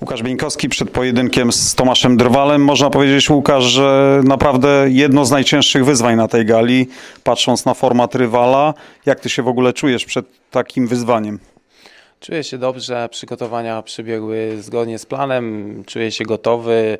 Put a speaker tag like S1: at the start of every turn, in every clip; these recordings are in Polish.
S1: Łukasz Bieńkowski przed pojedynkiem z Tomaszem Drwalem. Można powiedzieć, Łukasz, że naprawdę jedno z najcięższych wyzwań na tej gali, patrząc na format rywala. Jak ty się w ogóle czujesz przed takim wyzwaniem?
S2: Czuję się dobrze, przygotowania przebiegły zgodnie z planem, czuję się gotowy,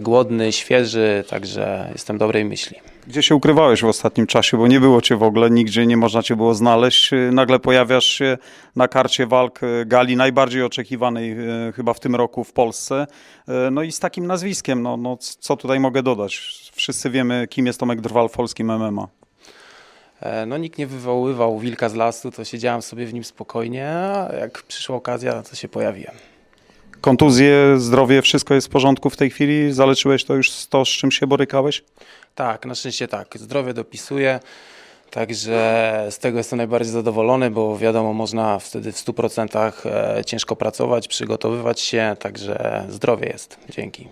S2: głodny, świeży, także jestem dobrej myśli.
S1: Gdzie się ukrywałeś w ostatnim czasie, bo nie było cię w ogóle, nigdzie nie można cię było znaleźć. Nagle pojawiasz się na karcie walk e, gali najbardziej oczekiwanej e, chyba w tym roku w Polsce. E, No i z takim nazwiskiem, no, no co tutaj mogę dodać? Wszyscy wiemy, kim jest Tomek Drwal w polskim MMA.
S2: E, No nikt nie wywoływał wilka z lasu, to siedziałem sobie w nim spokojnie, a jak przyszła okazja, to się pojawiłem.
S1: Kontuzje, zdrowie, wszystko jest w porządku w tej chwili? Zaleczyłeś to już z to, z czym się borykałeś?
S2: Tak, na szczęście tak, zdrowie dopisuje, także z tego jestem najbardziej zadowolony, bo wiadomo, można wtedy w 100% e, ciężko pracować, przygotowywać się, także zdrowie jest, dzięki.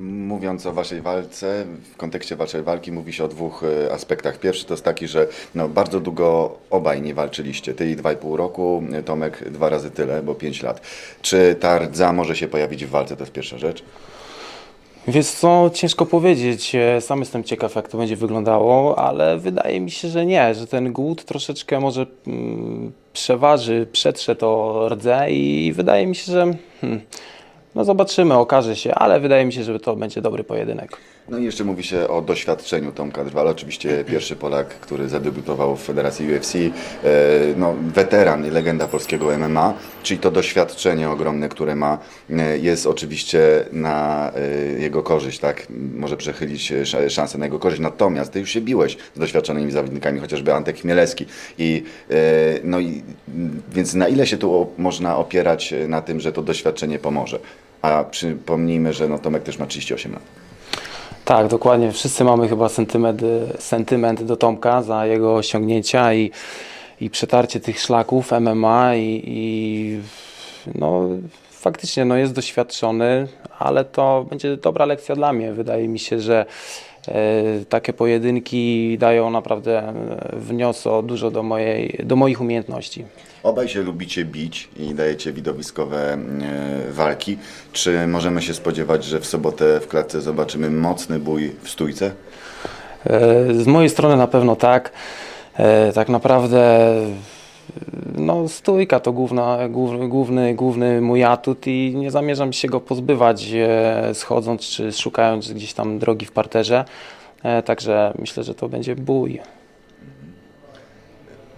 S3: Mówiąc o waszej walce, w kontekście waszej walki mówi się o dwóch e, aspektach. Pierwszy to jest taki, że no, bardzo długo obaj nie walczyliście. Ty i dwa i pół roku, e, Tomek dwa razy tyle, bo pięć lat. Czy ta rdza może się pojawić w walce? To jest pierwsza rzecz.
S2: Wiesz co, ciężko powiedzieć. E, Sam jestem ciekaw, jak to będzie wyglądało, ale wydaje mi się, że nie, że ten głód troszeczkę może mm, przeważy, przetrze to rdze i wydaje mi się, że hmm, no zobaczymy, okaże się, ale wydaje mi się, że to będzie dobry pojedynek.
S3: No i jeszcze mówi się o doświadczeniu Tomka Drwala. Oczywiście pierwszy Polak, który zadebiutował w Federacji UFC, e, no, weteran i legenda polskiego MMA, czyli to doświadczenie ogromne, które ma, e, jest oczywiście na e, jego korzyść, tak? Może przechylić sz- szansę na jego korzyść. Natomiast ty już się biłeś z doświadczonymi zawodnikami, chociażby Antek Chmielewski. I, no i, więc na ile się tu można opierać na tym, że to doświadczenie pomoże? A przypomnijmy, że no, Tomek też ma 38 lat.
S2: Tak, dokładnie. Wszyscy mamy chyba sentyment, sentyment do Tomka za jego osiągnięcia i, i przetarcie tych szlaków MMA i, i no, faktycznie no, jest doświadczony, ale to będzie dobra lekcja dla mnie. Wydaje mi się, że takie pojedynki dają naprawdę, e, wniosą dużo do, mojej, do moich umiejętności.
S3: Obaj się lubicie bić i dajecie widowiskowe e, walki. Czy możemy się spodziewać, że w sobotę w klatce zobaczymy mocny bój w stójce?
S2: E, Z mojej strony na pewno tak. E, Tak naprawdę e, no, stójka to główna, główny, główny, główny mój atut i nie zamierzam się go pozbywać e, schodząc czy szukając gdzieś tam drogi w parterze. E, Także myślę, że to będzie bój.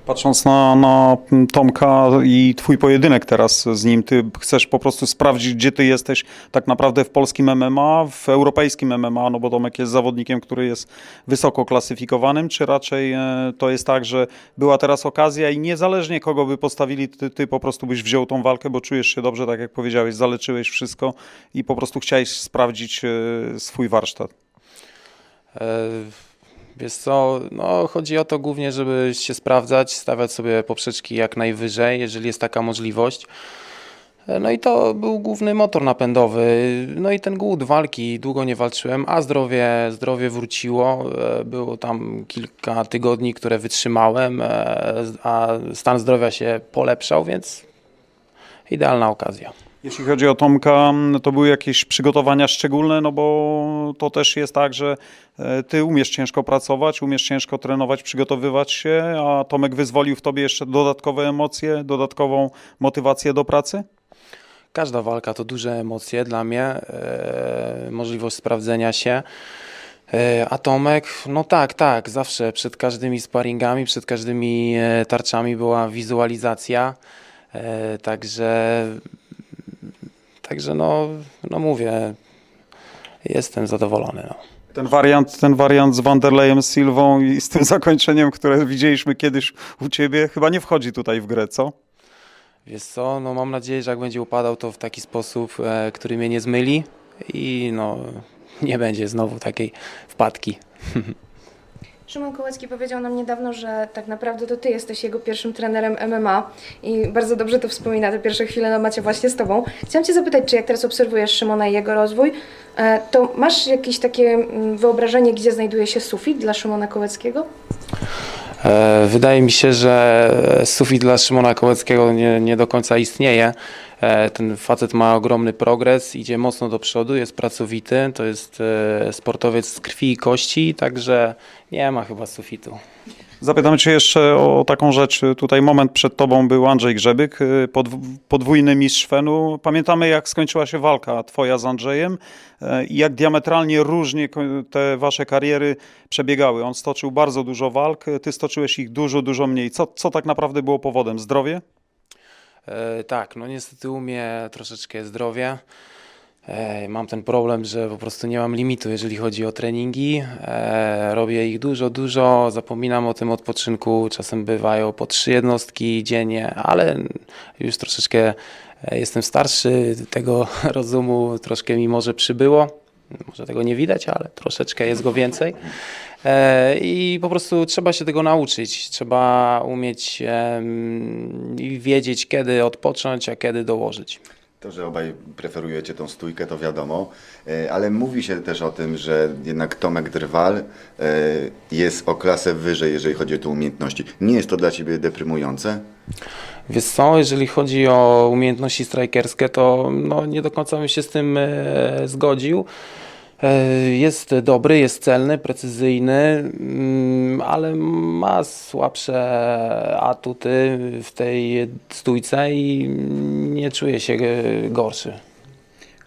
S1: Patrząc na, na Tomka i twój pojedynek teraz z nim, ty chcesz po prostu sprawdzić, gdzie ty jesteś tak naprawdę w polskim MMA, w europejskim MMA, no bo Tomek jest zawodnikiem, który jest wysoko klasyfikowanym, czy raczej e, to jest tak, że była teraz okazja i niezależnie kogo by postawili, ty, ty po prostu byś wziął tą walkę, bo czujesz się dobrze, tak jak powiedziałeś, zaleczyłeś wszystko i po prostu chciałeś sprawdzić e, swój warsztat.
S2: E, Wiesz co, no chodzi o to głównie, żeby się sprawdzać, stawiać sobie poprzeczki jak najwyżej, jeżeli jest taka możliwość. No i to był główny motor napędowy. No i ten głód walki, długo nie walczyłem, a zdrowie, zdrowie wróciło. E, Było tam kilka tygodni, które wytrzymałem, e, a stan zdrowia się polepszał, więc idealna okazja.
S1: Jeśli chodzi o Tomka, to były jakieś przygotowania szczególne, no bo to też jest tak, że e, ty umiesz ciężko pracować, umiesz ciężko trenować, przygotowywać się, a Tomek wyzwolił w tobie jeszcze dodatkowe emocje, dodatkową motywację do pracy?
S2: Każda walka to duże emocje dla mnie, e, możliwość sprawdzenia się. E, a Tomek, no tak, tak, zawsze przed każdymi sparingami, przed każdymi tarczami była wizualizacja. E, także, także no, no mówię, jestem zadowolony. No.
S1: Ten wariant, ten wariant z Wanderleyem Silwą i z tym zakończeniem, które widzieliśmy kiedyś u ciebie, chyba nie wchodzi tutaj w grę, co?
S2: Wiesz co, no mam nadzieję, że jak będzie upadał, to w taki sposób, e, który mnie nie zmyli i no nie będzie znowu takiej wpadki.
S4: Szymon Kołecki powiedział nam niedawno, że tak naprawdę to ty jesteś jego pierwszym trenerem MMA i bardzo dobrze to wspomina, te pierwsze chwile na macie właśnie z tobą. Chciałam cię zapytać, czy jak teraz obserwujesz Szymona i jego rozwój, e, to masz jakieś takie mm, wyobrażenie, gdzie znajduje się sufit dla Szymona Kołeckiego?
S2: E, Wydaje mi się, że sufit dla Szymona Kołeckiego nie, nie do końca istnieje. E, Ten facet ma ogromny progres, idzie mocno do przodu, jest pracowity, to jest e, sportowiec z krwi i kości, także nie ma chyba sufitu.
S1: Zapytam Cię jeszcze o taką rzecz. Tutaj moment przed Tobą był Andrzej Grzebyk, y, podw- podwójny mistrz Fenu. Pamiętamy, jak skończyła się walka Twoja z Andrzejem e, i jak diametralnie różnie te Wasze kariery przebiegały. On stoczył bardzo dużo walk, Ty stoczyłeś ich dużo, dużo mniej. Co, co tak naprawdę było powodem? Zdrowie?
S2: E, tak, no niestety u mnie troszeczkę zdrowie. Mam ten problem, że po prostu nie mam limitu, jeżeli chodzi o treningi. Robię ich dużo, dużo, zapominam o tym odpoczynku. Czasem bywają po trzy jednostki dziennie, ale już troszeczkę jestem starszy, tego rozumu troszkę mi może przybyło. Może tego nie widać, ale troszeczkę jest go więcej. I po prostu trzeba się tego nauczyć. Trzeba umieć i wiedzieć, kiedy odpocząć, a kiedy dołożyć.
S3: To, że obaj preferujecie tą stójkę, to wiadomo, e, ale mówi się też o tym, że jednak Tomek Drwal e, jest o klasę wyżej, jeżeli chodzi o te umiejętności. Nie jest to dla Ciebie deprymujące?
S2: Wiesz co, jeżeli chodzi o umiejętności strajkerskie, to no, nie do końca bym się z tym e, zgodził. E, Jest dobry, jest celny, precyzyjny, mm, ale ma słabsze atuty w tej stójce i nie czuje się e, gorszy.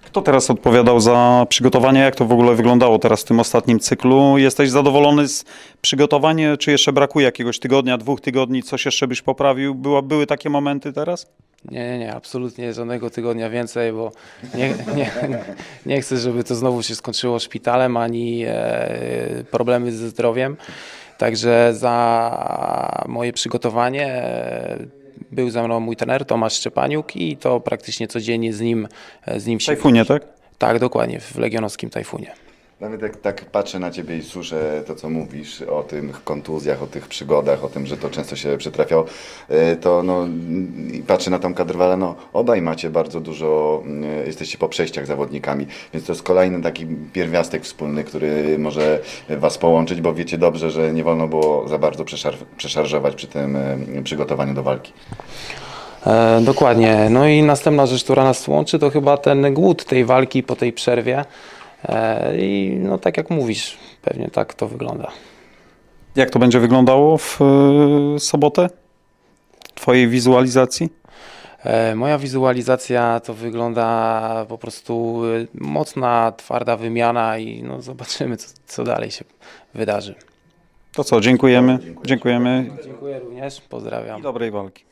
S1: Kto teraz odpowiadał za przygotowanie? Jak to w ogóle wyglądało teraz w tym ostatnim cyklu? Jesteś zadowolony z przygotowania, czy jeszcze brakuje jakiegoś tygodnia, dwóch tygodni? Coś jeszcze byś poprawił? Była, były takie momenty teraz?
S2: Nie, nie, nie, absolutnie żadnego tygodnia więcej, bo nie, nie, nie chcę, żeby to znowu się skończyło szpitalem ani e, problemy ze zdrowiem. Także za moje przygotowanie e, był ze mną mój trener Tomasz Szczepaniuk i to praktycznie codziennie z nim, e, z nim
S1: W
S2: się...
S1: Tajfunie, tak?
S2: Tak, dokładnie, w legionowskim Tajfunie.
S3: Nawet jak tak patrzę na Ciebie i słyszę to, co mówisz o tych kontuzjach, o tych przygodach, o tym, że to często się przytrafiało, e, to no, patrzę na Tomka Drwala, no obaj macie bardzo dużo, e, jesteście po przejściach zawodnikami, więc to jest kolejny taki pierwiastek wspólny, który może Was połączyć, bo wiecie dobrze, że nie wolno było za bardzo przeszar- przeszarżować przy tym e, przygotowaniu do walki.
S2: E, dokładnie. No i następna rzecz, która nas łączy, to chyba ten głód tej walki po tej przerwie. E, I no tak jak mówisz, pewnie tak to wygląda.
S1: Jak to będzie wyglądało w y, sobotę? W Twojej wizualizacji?
S2: E, Moja wizualizacja to wygląda po prostu e, mocna, twarda wymiana i no zobaczymy, co, co dalej się wydarzy.
S1: To co, dziękujemy. Dziękujemy
S2: Dziękuję również, pozdrawiam.
S1: i dobrej walki.